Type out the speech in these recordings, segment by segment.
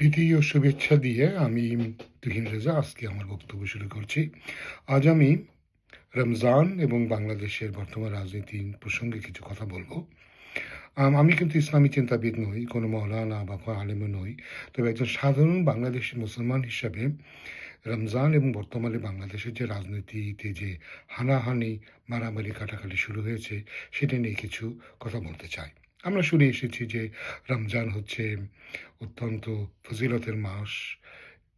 দ্বিতীয় শুভেচ্ছা দিয়ে আমি তুহিন রেজা আজকে আমার বক্তব্য শুরু করছি। আজ আমি রমজান এবং বাংলাদেশের বর্তমান রাজনীতি প্রসঙ্গে কিছু কথা বলব। আমি কিন্তু ইসলামী চিন্তাবিদ নই, কোনো মৌলানা বা কোনো আলেমও নই। তবে একজন সাধারণ বাংলাদেশি মুসলমান হিসাবে রমজান এবং বর্তমানে বাংলাদেশের যে রাজনীতিতে যে হানাহানি, মারামারি, কাটাকাটি শুরু হয়েছে, সেটা নিয়ে কিছু কথা বলতে চাই। আমরা শুনে এসেছি যে রমজান হচ্ছে অত্যন্ত ফজিলতের মাস,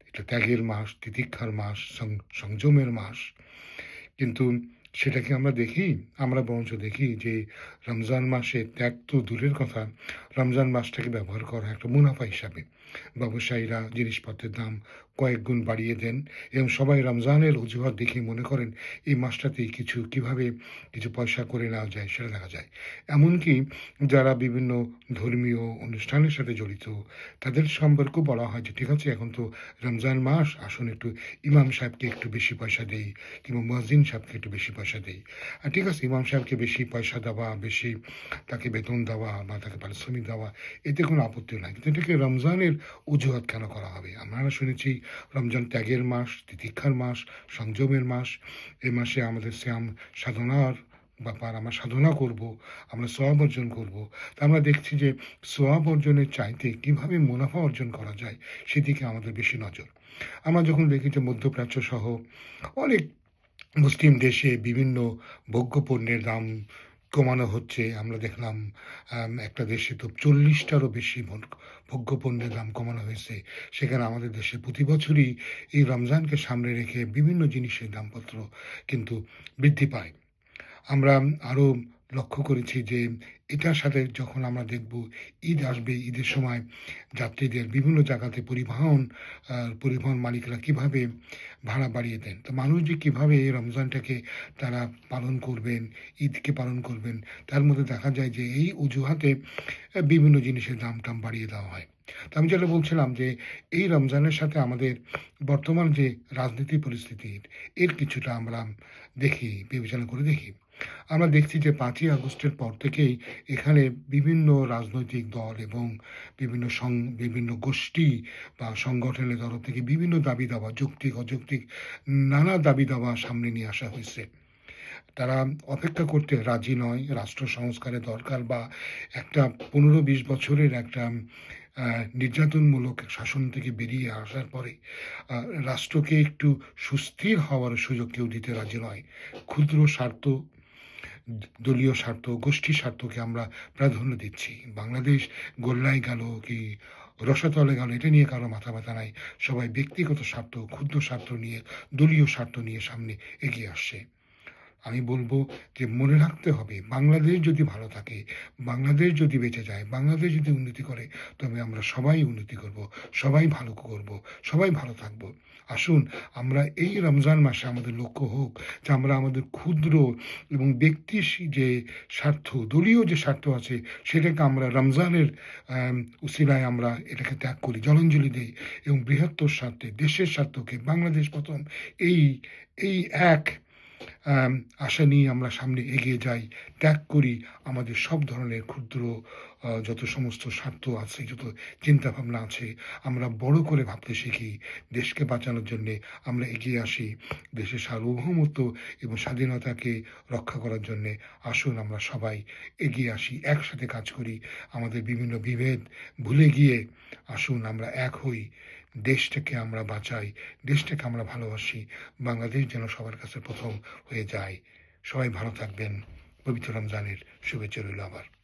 এটা ত্যাগের মাস, তিতিক্ষার মাস সংযমের মাস। কিন্তু সেটাকে আমরা দেখি, আমরা বরঞ্চ দেখি যে রমজান মাসে ত্যাগ তো দূরের কথা, রমজান মাসটাকে ব্যবহার করা একটা মুনাফা হিসাবে। ব্যবসায়ীরা জিনিসপত্রের দাম কয়েক গুণ বাড়িয়ে দেন এবং সবাই রমজানের অজুহাত দেখে মনে করেন, এই মাসটাতেই কিছু কীভাবে কিছু পয়সা করে নেওয়া যায় সেটা দেখা যায়। এমনকি যারা বিভিন্ন ধর্মীয় অনুষ্ঠানের সাথে জড়িত, তাদের সম্পর্ক বলা হয় যে, ঠিক আছে, এখন তো রমজান মাস, আসুন একটু ইমাম সাহেবকে একটু বেশি পয়সা দেই কিংবা মসজিদ সাহেবকে একটু বেশি পয়সা দেই। আর ঠিক আছে, ইমাম সাহেবকে বেশি পয়সা দেওয়া, বেশি তাকে বেতন দেওয়া বা তাকে পারিশ্রমিক দেওয়া, এতে কোনো আপত্তি নাই। কিন্তু এটাকে রমজানের অজুহাত কেন করা হবে? আমরা শুনেছি রমজান ত্যাগের মাস, তিতিক্ষার মাস, সংযমের মাস। এই মাসে আমাদের শ্যাম সাধনার ব্যাপার আমরা সাধনা করব, আমরা সোয়াব অর্জন করব। তা আমরা দেখছি যে সোয়াব অর্জনের চাইতে কীভাবে মুনাফা অর্জন করা যায়, সেদিকে আমাদের বেশি নজর। আমরা যখন দেখি যে মধ্যপ্রাচ্য সহ অনেক মুসলিম দেশে বিভিন্ন ভোগ্য পণ্যের দাম কমানো হচ্ছে, আমরা দেখলাম একটা দেশে তো চল্লিশটারও বেশি ভোগ্যপণ্যের ভোগ্য পণ্যের দাম কমানো হয়েছে। সেখানে আমাদের দেশে প্রতি বছরই এই রমজানকে সামনে রেখে বিভিন্ন জিনিসের দামপত্র কিন্তু বৃদ্ধি পায়। আমরা আরও লক্ষ্য করেছি যে এটার সাথে যখন আমরা দেখব ঈদ আসবে, ঈদের সময় যাত্রীদের বিভিন্ন জায়গাতে পরিবহন পরিবহন মালিকরা কীভাবে ভাড়া বাড়িয়ে দেন। তো মানুষ যে কীভাবে এই রমজানটাকে তারা পালন করবেন, ঈদকে পালন করবেন, তার মধ্যে দেখা যায় যে এই অজুহাতে বিভিন্ন জিনিসের দাম টাম বাড়িয়ে দেওয়া হয়। তো আমি যেটা বলছিলাম যে এই রমজানের সাথে আমাদের বর্তমান যে রাজনীতি পরিস্থিতির এর কিছুটা আমরা দেখি, বিবেচনা করে দেখি। আমরা দেখছি যে পাঁচই আগস্টের পর থেকেই এখানে বিভিন্ন রাজনৈতিক দল এবং বিভিন্ন সং, বিভিন্ন গোষ্ঠী বা সংগঠনের তরফ থেকে বিভিন্ন দাবি দাওয়া যৌক্তিক, অযৌক্তিক নানা দাবি দাওয়া সামনে নিয়ে আসা হয়েছে। তারা অপেক্ষা করতে রাজি নয়, রাষ্ট্র সংস্কারের দরকার বা একটা পনেরো বিশ বছরের একটা নির্যাতনমূলক শাসন থেকে বেরিয়ে আসার পরে রাষ্ট্রকে একটু সুস্থির হওয়ার সুযোগ কেউ দিতে রাজি নয়। ক্ষুদ্র স্বার্থ দলীয় স্বার্থ গোষ্ঠী স্বার্থকে আমরা প্রাধান্য দিচ্ছি। বাংলাদেশ গোল্লায় গেল কি রসাতলে গেল, এটা নিয়ে কারও মাথা ব্যথা নাই। সবাই ব্যক্তিগত স্বার্থ, ক্ষুদ্র স্বার্থ নিয়ে, দলীয় স্বার্থ নিয়ে সামনে এগিয়ে আসছে। আমি বলব যে মনে রাখতে হবে, বাংলাদেশ যদি ভালো থাকে, বাংলাদেশ যদি বেঁচে যায়, বাংলাদেশ যদি উন্নতি করে, তবে আমরা সবাই উন্নতি করব, সবাই ভালো করব, সবাই ভালো থাকব। আসুন, আমরা এই রমজান মাসে আমাদের লক্ষ্য হোক যে আমরা আমাদের ক্ষুদ্র এবং ব্যক্তি যে স্বার্থ, দলীয় যে স্বার্থ আছে, সেটাকে আমরা রমজানের উসিলায় আমরা এটাকে ত্যাগ করি, জলাঞ্জলি দিই এবং বৃহত্তর স্বার্থে, দেশের স্বার্থকে, বাংলাদেশ প্রথম, এই এই এক আশা নিয়ে আমরা সামনে এগিয়ে যাই। ত্যাগ করি আমাদের সব ধরনের ক্ষুদ্র যত সমস্ত স্বার্থ আছে, যত চিন্তাভাবনা আছে, আমরা বড় করে ভাবতে শিখি। দেশকে বাঁচানোর জন্যে আমরা এগিয়ে আসি। দেশের সার্বভৌমত্ব এবং স্বাধীনতাকে রক্ষা করার জন্যে আসুন আমরা সবাই এগিয়ে আসি, একসাথে কাজ করি। আমাদের বিভিন্ন বিভেদ ভুলে গিয়ে আসুন আমরা এক হই। দেশটাকে আমরা বাঁচাই, দেশটাকে আমরা ভালোবাসি, বাংলাদেশ যেন সবার কাছে প্রথম হয়ে যায়। সবাই ভালো থাকবেন। পবিত্র রমজানের শুভেচ্ছা রইল আবার